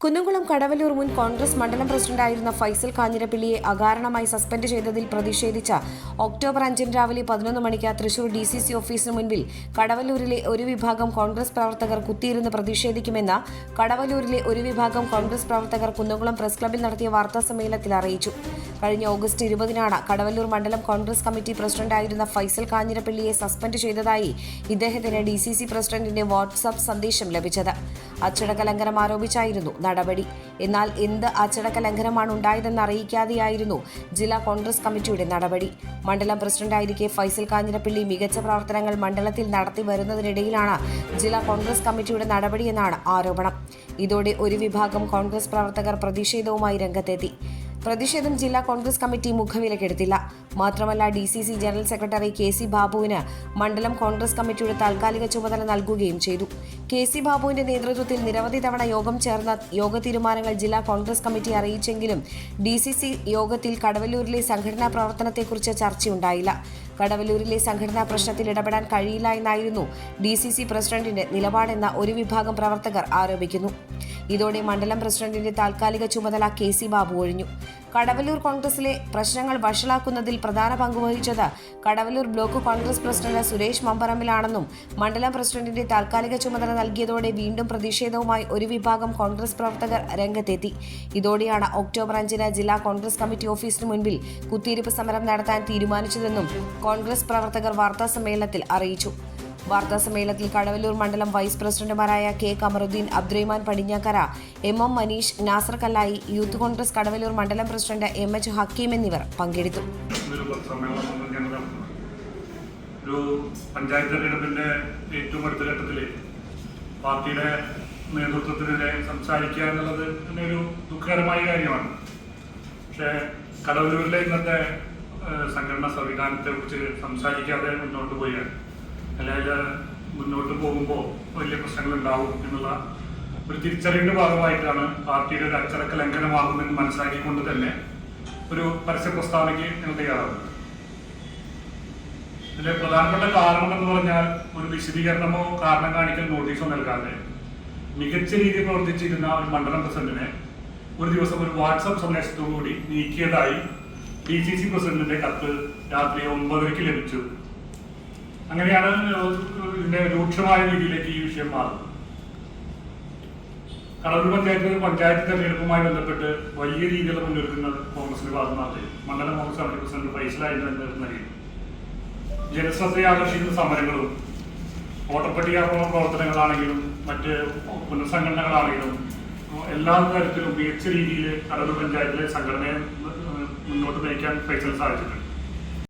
കുന്നുകുളം കടവല്ലൂർ മുൻ കോൺഗ്രസ് മണ്ഡലം പ്രസിഡന്റായിരുന്ന ഫൈസൽ കാഞ്ഞിരപ്പള്ളിയെ അകാരണമായി സസ്പെൻഡ് ചെയ്തതിൽ പ്രതിഷേധിച്ച ഒക്ടോബർ അഞ്ചിന് രാവിലെ പതിനൊന്ന് മണിക്ക് തൃശൂർ ഡി സി സി ഓഫീസിന് മുൻപിൽ കടവല്ലൂരിലെ ഒരു വിഭാഗം കോൺഗ്രസ് പ്രവർത്തകർ കുത്തിയിരുന്ന് പ്രതിഷേധിക്കുമെന്ന് കടവല്ലൂരിലെ ഒരു വിഭാഗം കോൺഗ്രസ് പ്രവർത്തകർ കുന്നുകുളം പ്രസ് ക്ലബിൽ നടത്തിയ വാർത്താ സമ്മേളനത്തിൽ അറിയിച്ചു. കഴിഞ്ഞ ഓഗസ്റ്റ് ഇരുപതിനാണ് കടവല്ലൂർ മണ്ഡലം കോൺഗ്രസ് കമ്മിറ്റി പ്രസിഡന്റായിരുന്ന ഫൈസൽ കാഞ്ഞിരപ്പള്ളിയെ സസ്പെൻഡ് ചെയ്തതായി ഇദ്ദേഹത്തിന് ഡി സി സി പ്രസിഡന്റിന്റെ വാട്സാപ്പ് സന്ദേശം ലഭിച്ചത്. അച്ചടക്കലങ്കരം ആരോപിച്ചായിരുന്നു നടപടി. എന്നാൽ എന്ത് അച്ചടക്ക ലംഘനമാണ് ഉണ്ടായതെന്ന് അറിയിക്കാതെയായിരുന്നു ജില്ലാ കോൺഗ്രസ് കമ്മിറ്റിയുടെ നടപടി. മണ്ഡലം പ്രസിഡന്റായിരിക്കെ ഫൈസൽ കാഞ്ഞിരപ്പള്ളി മികച്ച പ്രവർത്തനങ്ങൾ മണ്ഡലത്തിൽ നടത്തി വരുന്നതിനിടയിലാണ് ജില്ലാ കോൺഗ്രസ് കമ്മിറ്റിയുടെ നടപടിയെന്നാണ് ആരോപണം. ഇതോടെ ഒരു വിഭാഗം കോൺഗ്രസ് പ്രവർത്തകർ പ്രതിഷേധവുമായി രംഗത്തെത്തി. പ്രതിഷേധം ജില്ലാ കോൺഗ്രസ് കമ്മിറ്റി മുഖവിലക്കെടുത്തില്ല. മാത്രമല്ല D C C general secretary K C ബാബുവിന് മണ്ഡലം കോൺഗ്രസ് കമ്മിറ്റിയുടെ താൽക്കാലിക ചുമതല നൽകുകയും ചെയ്തു. കെ സി ബാബുവിന്റെ നേതൃത്വത്തിൽ നിരവധി തവണ യോഗം ചേർന്ന യോഗ തീരുമാനങ്ങൾ ജില്ലാ കോൺഗ്രസ് കമ്മിറ്റി അറിയിച്ചെങ്കിലും ഡി സി സി യോഗത്തിൽ കടവല്ലൂരിലെ സംഘടനാ പ്രവർത്തനത്തെക്കുറിച്ച് ചർച്ചയുണ്ടായില്ല. കടവല്ലൂരിലെ സംഘടനാ പ്രശ്നത്തിൽ ഇടപെടാൻ കഴിയില്ല എന്നായിരുന്നു ഡി സി സി പ്രസിഡന്റിന്റെ നിലപാടെന്ന ഒരു വിഭാഗം പ്രവർത്തകർ ആരോപിക്കുന്നു. ഇതോടെ മണ്ഡലം പ്രസിഡന്റിന്റെ താൽക്കാലിക ചുമതല കെ സി ബാബു ഒഴിഞ്ഞു. കടവല്ലൂർ കോൺഗ്രസിലെ പ്രശ്നങ്ങൾ വഷളാക്കുന്നതിൽ പ്രധാന പങ്കുവഹിച്ചത് Kadavallur block Congress president Suresh മമ്പറമ്പിലാണെന്നും മണ്ഡലം പ്രസിഡന്റിന്റെ താൽക്കാലിക ചുമതല നൽകിയതോടെ വീണ്ടും പ്രതിഷേധവുമായി ഒരു വിഭാഗം കോൺഗ്രസ് പ്രവർത്തകർ രംഗത്തെത്തി. ഇതോടെയാണ് ഒക്ടോബർ അഞ്ചിന് ജില്ലാ കോൺഗ്രസ് കമ്മിറ്റി ഓഫീസിന് മുൻപിൽ കുത്തിയിരിപ്പ് സമരം നടത്താൻ തീരുമാനിച്ചതെന്നും കോൺഗ്രസ് പ്രവർത്തകർ വാർത്താ സമ്മേളനത്തിൽ അറിയിച്ചു. വാർത്താ സമ്മേളനത്തിൽ കടവല്ലൂർ മണ്ഡലം വൈസ് പ്രസിഡന്റുമാരായ K Kamaruddin Abdurahiman Padinjakkara M M Maneesh Nasar Kallayi youth Congress Kadavallur മണ്ഡലം പ്രസിഡന്റ് എം എച്ച് ഹക്കീം എന്നിവർ പങ്കെടുത്തു. ഒരു പഞ്ചായത്ത് ഏറ്റവും പാർട്ടിയുടെ നേതൃത്വത്തിനെതിരെ സംസാരിക്കുക എന്നുള്ളത് തന്നെ ഒരു ദുഃഖകരമായ കാര്യമാണ്. പക്ഷേ കടവല്ലൂരിലെ ഇന്നത്തെ സംഘടനാ സംവിധാനത്തെ കുറിച്ച് സംസാരിക്കാതെ മുന്നോട്ട് പോയാണ് അല്ലെങ്കിൽ മുന്നോട്ട് പോകുമ്പോൾ വലിയ പ്രശ്നങ്ങൾ ഉണ്ടാവും എന്നുള്ള ഒരു തിരിച്ചറിവിന്റെ ഭാഗമായിട്ടാണ് പാർട്ടിയുടെ ഒരു അച്ചടക്ക ലംഘനമാകുമെന്ന് മനസ്സിലാക്കിക്കൊണ്ട് തന്നെ ഒരു പരസ്യ പ്രസ്താവനയ്ക്ക് ഞങ്ങൾ തയ്യാറാകുന്നത് ഇതിലെ പ്രധാനപ്പെട്ട കാരണം എന്ന് പറഞ്ഞാൽ ഒരു വിശദീകരണമോ കാരണം കാണിക്കൽ നോട്ടീസോ നൽകാതെ മികച്ച രീതിയിൽ പ്രവർത്തിച്ചിരുന്ന ഒരു മണ്ഡലം പ്രസിഡന്റിനെ ഒരു ദിവസം ഒരു വാട്സപ്പ് സന്ദേശത്തോടുകൂടി നീക്കിയതായി ഡി സി സി പ്രസിഡന്റിന്റെ കത്ത് രാത്രി ഒമ്പതരയ്ക്ക് ലഭിച്ചു. അങ്ങനെയാണ് ഇതിന്റെ രൂക്ഷമായ രീതിയിലേക്ക് ഈ വിഷയം മാറുന്നത്. കടലൂർ പഞ്ചായത്ത് പഞ്ചായത്ത് തെരഞ്ഞെടുപ്പുമായി ബന്ധപ്പെട്ട് വലിയ രീതിയിലുള്ള മുന്നൊരുക്കങ്ങൾ കോൺഗ്രസിന്റെ ഭാഗമാണ് മണ്ഡലം കോൺഗ്രസ് കമ്മിറ്റി പ്രസിഡന്റ് ഫൈസലായിട്ട് നിലയിൽ ജനശ്രദ്ധയെ ആകർഷിക്കുന്ന സമരങ്ങളും വോട്ടർപട്ടിക പ്രവർത്തനങ്ങളാണെങ്കിലും മറ്റ് പുനഃസംഘടനകളാണെങ്കിലും എല്ലാ തരത്തിലും മികച്ച രീതിയിൽ കടലൂർ പഞ്ചായത്തിലെ സംഘടനയെ മുന്നോട്ട് നയിക്കാൻ ഫൈസൽ സാധിച്ചിട്ടുണ്ട്.